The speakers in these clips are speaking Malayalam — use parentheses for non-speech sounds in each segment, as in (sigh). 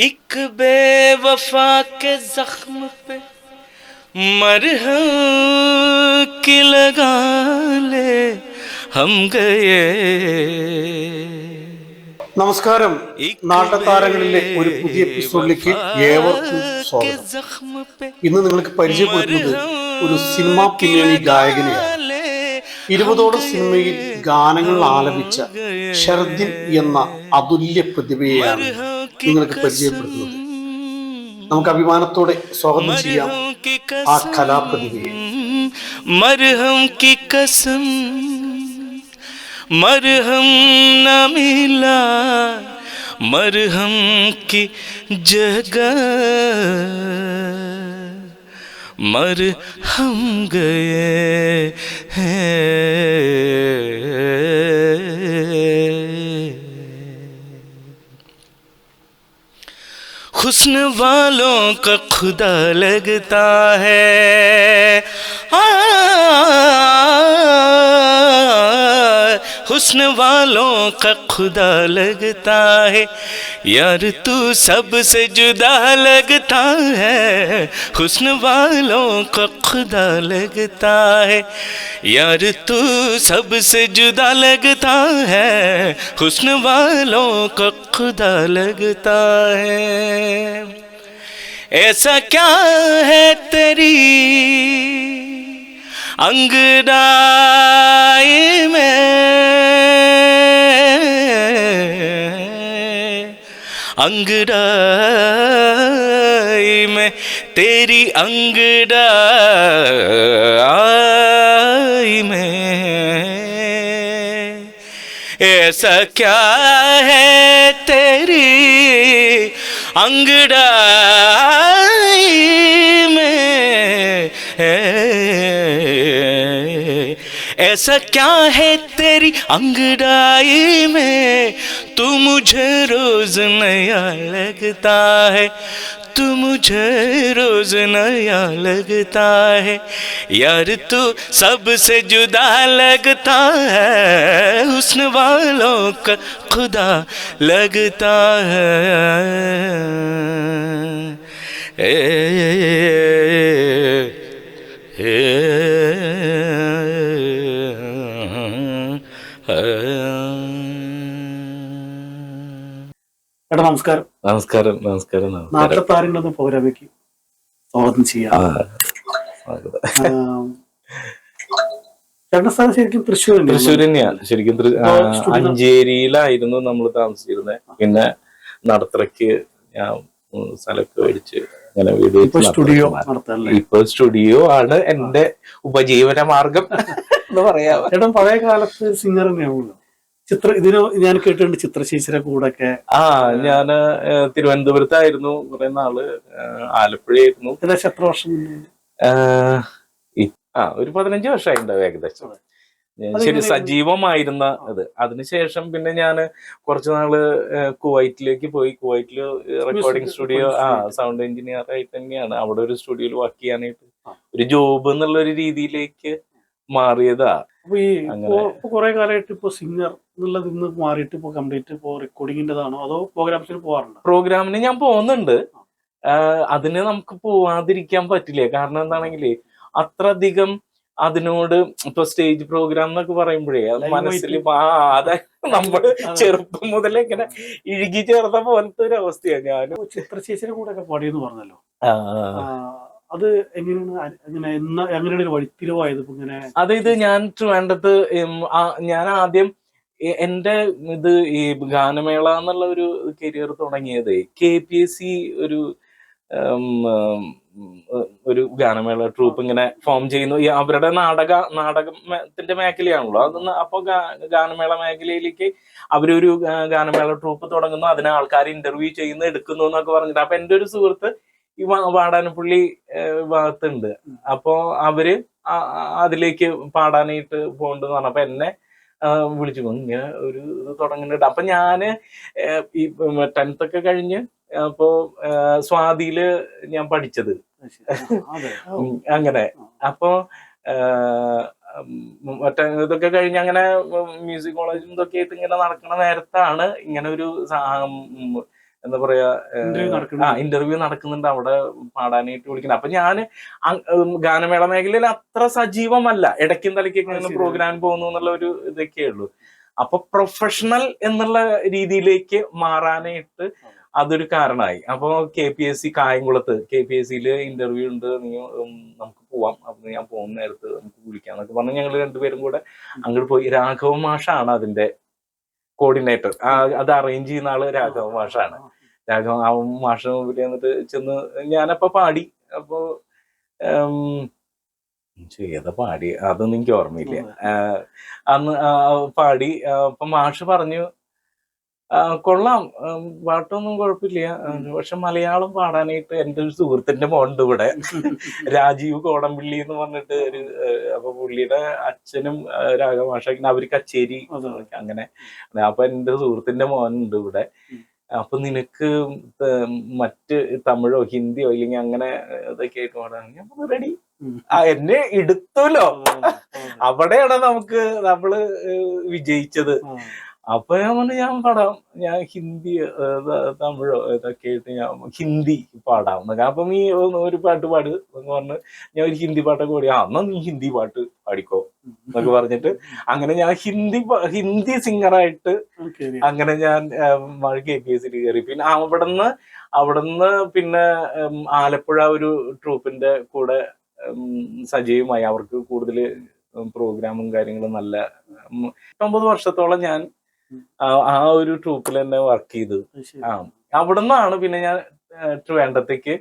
एक बेवफा के जख्म पे मरहम की लगा ले हम गए നമസ്കാരം നാട്ടത്താരങ്ങളിലെ ഒരു പുതിയ എപ്പിസോഡിലേക്ക് ഏവർക്കും സ്വാഗതം जख्म पे ഇന്ന് നിങ്ങൾക്ക് പരിചയപ്പെടുത്തുന്നത് ഒരു സിനിമാ പിന്നണി ഗായകനെയാണ് ഇരുപതോളം സിനിമയിൽ ഗാനങ്ങൾ ആലപിച്ച ഷർദിൻ എന്ന അതുല്യ പ്രതിഭയെയാണ് നിങ്ങൾക്ക് പരിചയപ്പെടുത്തുന്നത് നമുക്ക് അഭിമാനത്തോടെ സ്വാഗതം ചെയ്യാം ആ കലാപ്രതിഭയെ मरहम की कसम मरहम न मिला मरहम की जगह मर हम गए हैं हुस्न वालों का खुदा लगता है। आ, हुस्न वालों का खुदा लगता है। यार तू सबसे जुदा लगता है। हुस्न वालों का खुदा लगता है। यार तू सबसे जुदा लगता है। हुस्न वालों का खुदा लगता है। ऐसा क्या है तेरी अंगड़ाई में में तेरी अंगड़ाई में ऐसा क्या है तेरी अंगड़ाई में ऐसा क्या है तेरी अंगड़ाई में तू मुझे रोज नया लगता है तू मुझे रोज नया लगता है यार तू सबसे जुदा लगता है हुस्न वालों का खुदा लगता है ए, എടാ നമസ്കാരം. നമസ്കാരം നമസ്കാരം നമസ്കാരം. നാട്ടത്താരങ്ങളുടെ പ്രോഗ്രാമിലേക്ക് സ്വാഗതം ചെയ്യാം. ചേട്ടന്റെ സ്ഥലം ശരിക്കും തൃശ്ശൂർ തൃശ്ശൂർ തന്നെയാണ് ശരിക്കും അഞ്ചേരിയിലായിരുന്നു നമ്മൾ താമസിച്ചിരുന്നത്. പിന്നെ നടത്തറയ്ക്ക് ഞാൻ സ്ഥലമൊക്കെ മേടിച്ച് അങ്ങനെ വീട് സ്റ്റുഡിയോ. ഇപ്പൊ സ്റ്റുഡിയോ ആണ് എന്റെ ഉപജീവന മാർഗം എന്ന് പറയാം. ചേട്ടൻ പഴയ കാലത്ത് സിംഗർ തന്നെയാണല്ലോ. ചിത്ര ഇതിന് ഞാൻ കേട്ടിട്ടുണ്ട് ചിത്രശേഷിയുടെ കൂടെ ഒക്കെ ആ ഞാൻ ഏഹ്, തിരുവനന്തപുരത്തായിരുന്നു കുറെ നാൾ ആലപ്പുഴ ആലപ്പുഴയായിരുന്നു. ഏകദേശം എത്ര വർഷം ആ ഒരു പതിനഞ്ച് വർഷമായിട്ടുണ്ടാവും ഏകദേശം. ഞാൻ ശരി സജീവമായിരുന്ന അത്. അതിനുശേഷം പിന്നെ ഞാൻ കുറച്ചു നാൾ കുവൈറ്റിലേക്ക് പോയി. കുവൈറ്റിൽ റെക്കോർഡിംഗ് സ്റ്റുഡിയോ ആ സൗണ്ട് എഞ്ചിനീയർ ആയിട്ട് തന്നെയാണ്. അവിടെ ഒരു സ്റ്റുഡിയോയിൽ വർക്ക് ചെയ്യാനായിട്ട് ഒരു ജോബ് എന്നുള്ള ഒരു രീതിയിലേക്ക് മാറിയതാ. അപ്പൊ ഈ. ഇപ്പൊ കുറെ കാലമായിട്ട് ഇപ്പൊ സിംഗർ എന്നുള്ളത് ഇന്ന് മാറിയിട്ട് ഇപ്പൊ കംപ്ലീറ്റ് ഇപ്പോ റെക്കോർഡിങ്ങിന്റെതാണോ അതോ പ്രോഗ്രാംസിന് പോകാറുണ്ടോ പ്രോഗ്രാമിന് ഞാൻ പോകുന്നുണ്ട്. അതിന് നമുക്ക് പോവാതിരിക്കാൻ പറ്റില്ല. കാരണം എന്താണെങ്കിൽ അത്രയധികം അതിനോട് ഇപ്പൊ സ്റ്റേജ് പ്രോഗ്രാം എന്നൊക്കെ പറയുമ്പോഴേ അത് മനസ്സിൽ ആ അതെ നമ്മൾ ചെറുപ്പം മുതലേ ഇങ്ങനെ ഇഴുകി ചേർന്ന പോലത്തെ ഒരു അവസ്ഥയാണ് ഞാൻ ചിത്രശേഷിയുടെ കൂടെ ഒക്കെ പാടിയെന്ന് പറഞ്ഞല്ലോ. അത് എങ്ങനെയാണ്? അ- എങ്ങനെ എന്നാ എങ്ങനെയാണ് ഒരു വഴിത്തിരിവായത് ഇങ്ങനെ? അതായത് ഞാൻ വേണ്ടത് ഞാൻ ആദ്യം എന്റെ ഇത് ഈ ഗാനമേള എന്നുള്ള ഒരു കരിയർ തുടങ്ങിയത് കെ പി എസ് സി ഒരു ഒരു ഗാനമേള ട്രൂപ്പ് ഇങ്ങനെ ഫോം ചെയ്യുന്നു. അവരുടെ നാടക നാടകത്തിന്റെ മേഖലയാണല്ലോ. അതൊന്ന് അപ്പൊ ഗാനമേള മേഖലയിലേക്ക് അവരൊരു ഗാനമേള ട്രൂപ്പ് തുടങ്ങുന്നു. അതിനെ ആൾക്കാർ ഇന്റർവ്യൂ ചെയ്യുന്നു എടുക്കുന്നു എന്നൊക്കെ പറഞ്ഞിട്ട്. അപ്പൊ എന്റെ ഒരു സുഹൃത്ത് ഈ വാടാനപ്പള്ളി ഭാഗത്തുണ്ട്. അപ്പോ അവർ അതിലേക്ക് പാടാനായിട്ട് പോകണ്ടെന്ന് പറഞ്ഞപ്പോ എന്നെ വിളിച്ചു. ഇങ്ങനെ ഒരു ഇത് തുടങ്ങുന്നുണ്ട്. അപ്പൊ ഞാൻ ഈ ടെൻത്ത് ഒക്കെ കഴിഞ്ഞ് അപ്പോ സ്വാതിയിൽ ഞാൻ പഠിച്ചത്. (laughs) അങ്ങനെ. അപ്പോ മറ്റേ ഇതൊക്കെ കഴിഞ്ഞ് അങ്ങനെ മ്യൂസിക് കോളേജും ഇതൊക്കെ ആയിട്ട് ഇങ്ങനെ നടക്കുന്ന നേരത്താണ് ഇങ്ങനെ ഒരു എന്താ പറയാ ആ ഇന്റർവ്യൂ നടക്കുന്നുണ്ട്. അവിടെ പാടാനായിട്ട് വിളിക്കുന്നത് അപ്പൊ ഞാൻ ഗാനമേള മേഖലയിൽ അത്ര സജീവമല്ല. ഇടയ്ക്കും ശരി. പ്രോഗ്രാം പോകുന്നു എന്നുള്ള ഒരു ഇതൊക്കെ ഉള്ളൂ. അപ്പൊ പ്രൊഫഷണൽ എന്നുള്ള രീതിയിലേക്ക് മാറാനായിട്ട് അതൊരു കാരണമായി. അപ്പൊ കെ പി എസ് സി കായംകുളത്ത് കെ പി എസ് സിയിൽ ഇന്റർവ്യൂ ഉണ്ട്. നീ നമുക്ക് പോവാം. അപ്പൊ ഞാൻ പോകുന്ന നേരത്ത് നമുക്ക് വിളിക്കാം എന്നൊക്കെ പറഞ്ഞ് ഞങ്ങൾ രണ്ടുപേരും കൂടെ അങ്ങോട്ട് പോയി. രാഘവ മാഷാണ് അതിന്റെ കോർഡിനേറ്റർ അത് അറേഞ്ച് ചെയ്യുന്ന ആൾ രാഘവ മാഷാണ്. രാഘവ ആ മാഷ മുമ്പിൽ എന്നിട്ട് ചെന്ന് ഞാനപ്പോ പാടി. അപ്പോ ചെയ്ത ഏതാ പാടി? അതൊന്നും എനിക്ക് ഓർമ്മയില്ല. അന്ന് പാടി. അപ്പൊ മാഷ് പറഞ്ഞു കൊള്ളാം. പാട്ടൊന്നും കുഴപ്പമില്ല. പക്ഷെ മലയാളം പാടാനായിട്ട് എന്റെ ഒരു സുഹൃത്തിന്റെ മോണ്ട് ഇവിടെ. രാജീവ് കോടംപിള്ളി എന്ന് പറഞ്ഞിട്ട് ഒരു അപ്പൊ പുള്ളിയുടെ അച്ഛനും രാഗഭാഷ അവർ അവർ കച്ചേരി അങ്ങനെ. അപ്പൊ എന്റെ സുഹൃത്തിന്റെ മോനുണ്ട് ഇവിടെ. അപ്പൊ നിനക്ക് മറ്റ് തമിഴോ ഹിന്ദിയോ ഇല്ലെങ്കിൽ അങ്ങനെ ഇതൊക്കെ ആയിട്ട് പാടാണെങ്കിൽ റെഡി ആ എന്നെ എടുത്തല്ലോ. അവിടെയാണ് നമുക്ക് നമ്മൾ വിജയിച്ചത്. അപ്പൊ ഞാൻ പറഞ്ഞു ഞാൻ പാടാം. ഞാൻ ഹിന്ദി തമിഴ് ഇതൊക്കെ ആയിട്ട് ഞാൻ ഹിന്ദി പാടാം. എന്നൊക്കെ. അപ്പം നീ ഒരു പാട്ട് പാട് എന്ന് പറഞ്ഞ് ഞാൻ ഒരു ഹിന്ദി പാട്ടൊക്കെ പാടി. ആ എന്നാ നീ ഹിന്ദി പാട്ട് പാടിക്കോ എന്നൊക്കെ പറഞ്ഞിട്ട് അങ്ങനെ ഞാൻ ഹിന്ദി ഹിന്ദി സിംഗറായിട്ട്. അങ്ങനെ ഞാൻ മഴ കെ പി എസ് കയറി പിന്നെ അവിടുന്ന് അവിടുന്ന് പിന്നെ ആലപ്പുഴ ഒരു ട്രൂപ്പിന്റെ കൂടെ സജീവമായി അവർക്ക് കൂടുതൽ പ്രോഗ്രാമും കാര്യങ്ങളും നല്ല ഒമ്പത് വർഷത്തോളം ഞാൻ ആ- ഒരു ട്രൂപ്പിൽ തന്നെ വർക്ക് ചെയ്തു. ആ അവിടെ അവിടുന്നാണ് പിന്നെ ഞാൻ ട്രിവാൻഡത്തേക്ക്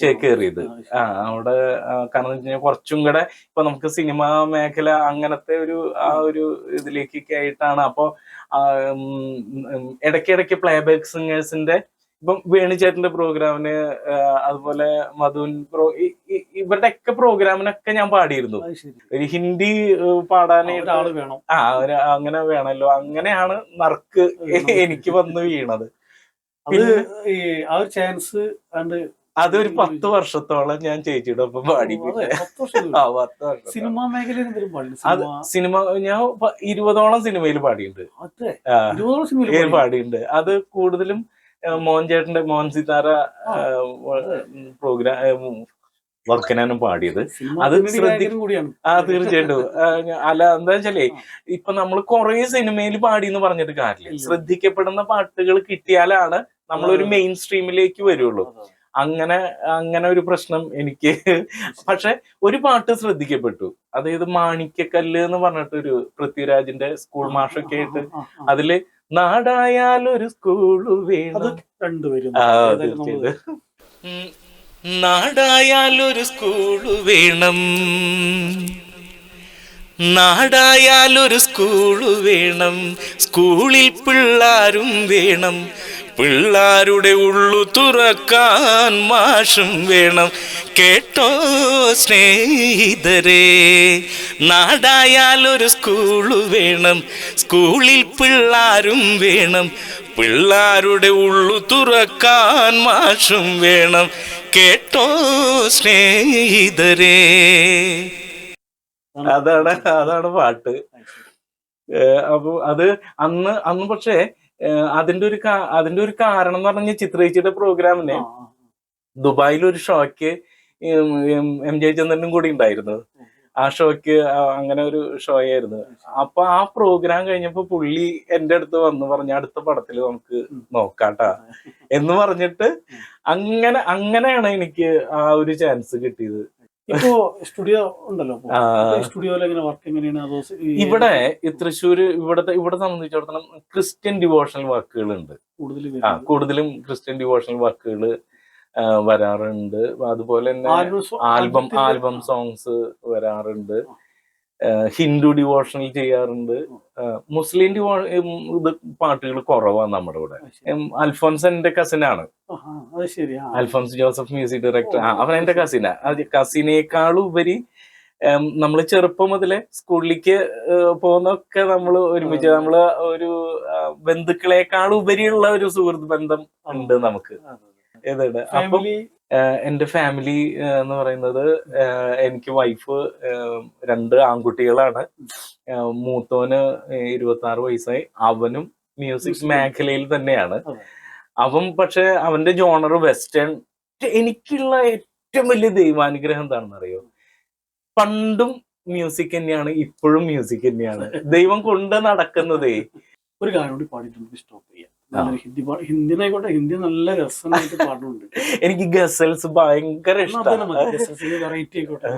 ചേക്കേറിയത്. ആ, അവിടെ കാരണം വെച്ചാൽ വെച്ച് കഴിഞ്ഞാൽ കുറച്ചും കൂടെ ഇപ്പൊ നമുക്ക് സിനിമാ മേഖല അങ്ങനത്തെ ഒരു ആ ഒരു ഇതിലേക്കൊക്കെ ആയിട്ടാണ്. അപ്പോ ഇടയ്ക്കിടയ്ക്ക് പ്ലേ ബാക്ക് സിംഗേഴ്സിന്റെ ഇപ്പം വേണുചേട്ടന്റെ പ്രോഗ്രാമിന് അതുപോലെ മധുൻ പ്രോ ഇവരുടെ ഒക്കെ പ്രോഗ്രാമിനൊക്കെ ഞാൻ പാടിയിരുന്നു. ഒരു ഹിന്ദി പാടാനായിട്ട് ആൾ വേണം. ആ ഒരു അങ്ങനെ വേണല്ലോ. അങ്ങനെയാണ് നറുക്ക് എനിക്ക് വന്ന് വീണത്. അത് പിന്നെ ഈ ആ ഒരു ചാൻസ് അതൊരു പത്ത് വർഷത്തോളം ഞാൻ ചേച്ചിയുടെ ഒപ്പം പാടി സിനിമാ മേഖലയിൽ സിനിമ ഞാൻ ഇരുപതോളം സിനിമയിൽ പാടിയിട്ടുണ്ട്. പാടിയിട്ടുണ്ട്. അത് കൂടുതലും ഏ, മോഹൻ ചേട്ടന്റെ മോഹൻ സിതാര പ്രോഗ്രാം വർക്കിനാണ് പാടിയത്. അത് ആ തീർച്ചയായിട്ടും. അല്ല എന്താ വെച്ചാലേ ഇപ്പൊ നമ്മൾ കുറെ സിനിമയിൽ പാടി എന്ന് പറഞ്ഞിട്ട് കാര്യമില്ല. ശ്രദ്ധിക്കപ്പെടുന്ന പാട്ടുകൾ കിട്ടിയാലാണ് നമ്മളൊരു. മെയിൻ സ്ട്രീമിലേക്ക് വരുള്ളൂ. അങ്ങനെ അങ്ങനെ ഒരു പ്രശ്നം എനിക്ക് (laughs) പക്ഷെ ഒരു പാട്ട് ശ്രദ്ധിക്കപ്പെട്ടു. അതായത് മാണിക്യക്കല്ല് എന്ന് പറഞ്ഞിട്ട് ഒരു പൃഥ്വിരാജിന്റെ സ്കൂൾ മാഷൊക്കെ ആയിട്ട്. അതിൽ നാടായാലൊരു സ്കൂൾ വേണം. രണ്ടുപേരും നാടായാലൊരു സ്കൂൾ വേണം. നാടായാലൊരു സ്കൂൾ വേണം. സ്കൂളിൽ പിള്ളാരും വേണം. പിള്ളാരുടെ ഉള്ളു തുറക്കാൻ മാഷും വേണം. കേട്ടോ സ്നേഹിതരെ നാടായാലൊരു സ്കൂൾ വേണം. സ്കൂളിൽ പിള്ളാരും വേണം. പിള്ളാരുടെ ഉള്ളു തുറക്കാൻ മാഷും വേണം. കേട്ടോ സ്നേഹിതരെ. അതാണ് അതാണ് പാട്ട്. അപ്പൊ അത് അന്ന് അന്ന് പക്ഷേ അതിന്റെ ഒരു അതിന്റെ ഒരു കാരണം എന്ന് പറഞ്ഞ ചിത്രേച്ചിയുടെ പ്രോഗ്രാമിന് ദുബായിൽ ഒരു ഷോക്ക് എം ജെ ചന്ദ്രനും കൂടി ഉണ്ടായിരുന്നു. ആ ഷോയ്ക്ക് അങ്ങനെ ഒരു ഷോ ആയിരുന്നു. അപ്പൊ ആ പ്രോഗ്രാം കഴിഞ്ഞപ്പോ പുള്ളി എന്റെ അടുത്ത് വന്ന് പറഞ്ഞു അടുത്ത പടത്തിൽ നമുക്ക് നോക്കാട്ടാ. എന്ന് പറഞ്ഞിട്ട് അങ്ങനെ അങ്ങനെയാണ് എനിക്ക് ആ ഒരു ചാൻസ് കിട്ടിയത്. ഇപ്പോ സ്റ്റുഡിയോ ഉണ്ടല്ലോ. സ്റ്റുഡിയോയിൽ എങ്ങനെ വർക്ക് എങ്ങനെയാണ്? അതോ ഇവിടെ തൃശ്ശൂര് ഇവിടത്തെ ഇവിടെ സംബന്ധിച്ചിടത്തോളം ക്രിസ്ത്യൻ ഡിവോഷണൽ വർക്കുകൾ ഉണ്ട് കൂടുതലും ക്രിസ്ത്യൻ ഡിവോഷണൽ വർക്കുകൾ വരാറുണ്ട്. അതുപോലെ തന്നെ ആൽബം ആൽബം സോങ്സ് വരാറുണ്ട്. ഹിന്ദു ഡിവോഷണൽ ചെയ്യാറുണ്ട്. മുസ്ലിം ഡിവോ ഇത് പാട്ടുകൾ കുറവാണ് നമ്മുടെ ഇവിടെ. അൽഫോൺസ് അൽഫോൻസ് എന്റെ കസിനാണ്. Alphonse Joseph music director. അവൻ എന്റെ കസിനാ. കസിനേക്കാളും ഉപരി നമ്മൾ ചെറുപ്പം മുതലേ സ്കൂളിലേക്ക് പോകുന്നൊക്കെ നമ്മൾ ഒരുമിച്ച് നമ്മൾ ഒരു ബന്ധുക്കളെക്കാളും ഉപരിയുള്ള ഒരു സുഹൃത്ത് ബന്ധം ഉണ്ട് നമുക്ക്. ഏതാണ് അപ്പം എന്റെ ഫാമിലി എന്ന് പറയുന്നത് എനിക്ക് വൈഫ് രണ്ട് ആൺകുട്ടികളാണ്. മൂത്തോന് ഇരുപത്തി ആറ് വയസ്സായി. അവനും മ്യൂസിക് മേഖലയിൽ തന്നെയാണ്. അവൻ പക്ഷെ അവന്റെ ജോണർ വെസ്റ്റേൺ എനിക്കുള്ള ഏറ്റവും വലിയ ദൈവാനുഗ്രഹം എന്താണെന്ന് അറിയോ പണ്ടും മ്യൂസിക് തന്നെയാണ് ഇപ്പോഴും മ്യൂസിക് തന്നെയാണ്. ദൈവം കൊണ്ട് നടക്കുന്നതേ. ഒരു കാര്യം കൂടി പാടിയിട്ട് നമുക്ക് സ്റ്റോപ്പ് ചെയ്യാം. ഹിന്ദി പാ ഹിന്ദിനായിക്കോട്ടെ ഹിന്ദി നല്ല രസമായിട്ട് പാട്ടുണ്ട് (laughs) എനിക്ക് ഗസൽസ് ഭയങ്കര ഇഷ്ടമാണ് വെറൈറ്റി ആയിക്കോട്ടെ.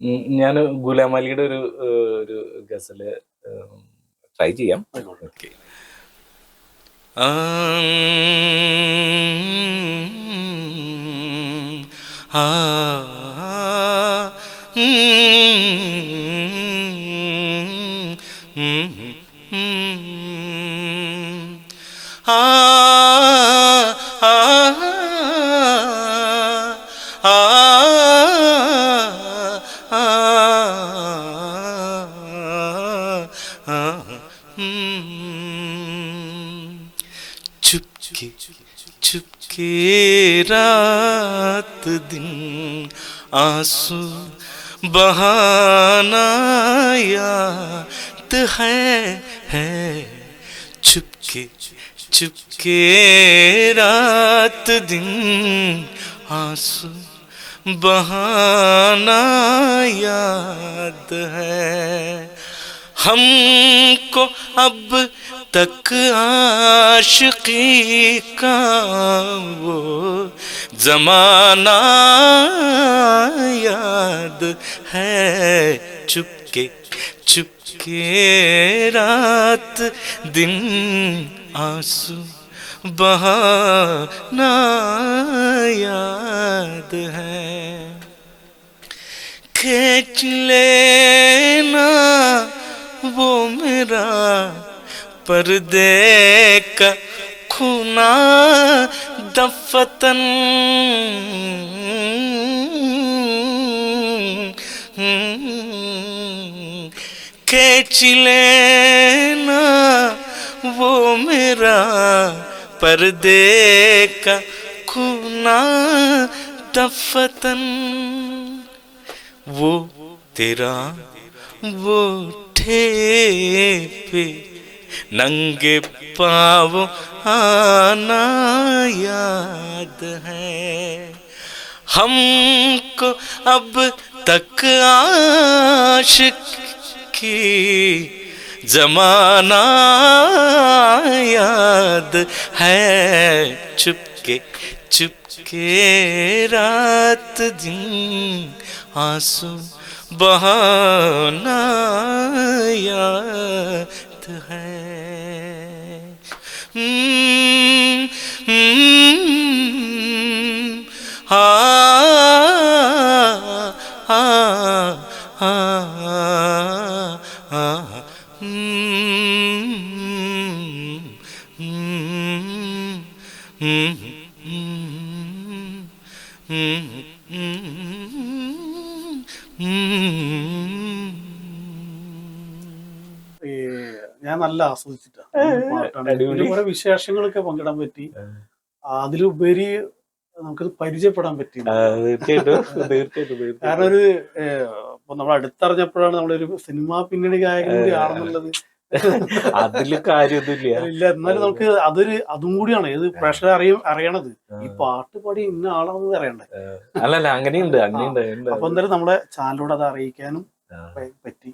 (laughs) ഞാൻ ഗുലാം അലിയുടെ ഒരു ഒരു ഗസൽ ട്രൈ ചെയ്യാം. ഓക്കെ ആ चुपके चुपके रात दिन आँसू बहाना याद है है। चुपके चुपके रात दिन आँसू बहाना याद है। हमको अब तक आशिकी का वो जमाना याद है। चुपके चुपके रात, दिन आँसू बहाना याद है। खींच लेना वो मेरा पर्दे का खूना दफतन खींच लेना वो मेरा पर्दे का खूना दफतन वो तेरा, वो ठेपे, नंगे पाव आना याद है। हमको अब तक आशिक की जमाना याद है। चुपके चुपके रात दिन आँसू बहाना याद है। हम्म, हम्म, ഞാൻ നല്ല ആസ്വദിച്ചിട്ടാണ് വിശേഷങ്ങളൊക്കെ പങ്കിടാൻ പറ്റി. അതിലുപരി നമുക്കത് പരിചയപ്പെടാൻ പറ്റി. കാരണം ഒരു ഇപ്പൊ നമ്മൾ അടുത്തറിഞ്ഞപ്പോഴാണ് നമ്മളൊരു സിനിമാ പിന്നണി ഗായകൻ കൂടി ആണെന്നുള്ളത്. അതിൽ കാര്യമൊന്നുമില്ല. ഇല്ല എന്നാലും നമുക്ക് അതൊരു അതും കൂടിയാണ്. ഇത് പ്രേക്ഷകർ അറിയും അറിയണത്. ഈ പാട്ട് പാടി ഇന്ന ആളാണെന്ന് അറിയണ്ടേ? അല്ലല്ല അങ്ങനെയുണ്ട് അങ്ങനെയുണ്ട് ഉണ്ട്. അപ്പൊ എന്തായാലും നമ്മുടെ ചാനലിലൂടെ അത് അറിയിക്കാനും പറ്റി.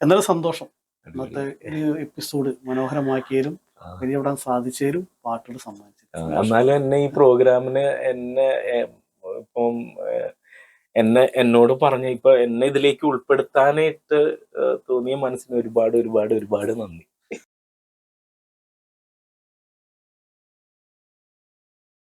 എന്നാലും സന്തോഷം. ഇന്നത്തെ ഈ എപ്പിസോഡ് മനോഹരമാക്കിയതിലും വിജയപ്പെടാൻ സാധിച്ചാലും സാധിച്ചതിലും പാട്ടുകൾ സമ്മാനിച്ചു എന്നാലും എന്നെ ഈ പ്രോഗ്രാമിന് എന്നെ ഇപ്പം എന്നെ എന്നോട് പറഞ്ഞ ഇപ്പൊ എന്നെ ഇതിലേക്ക് ഉൾപ്പെടുത്താനായിട്ട് തോന്നിയ മനസ്സിന് ഒരുപാട് ഒരുപാട് ഒരുപാട് നന്ദി.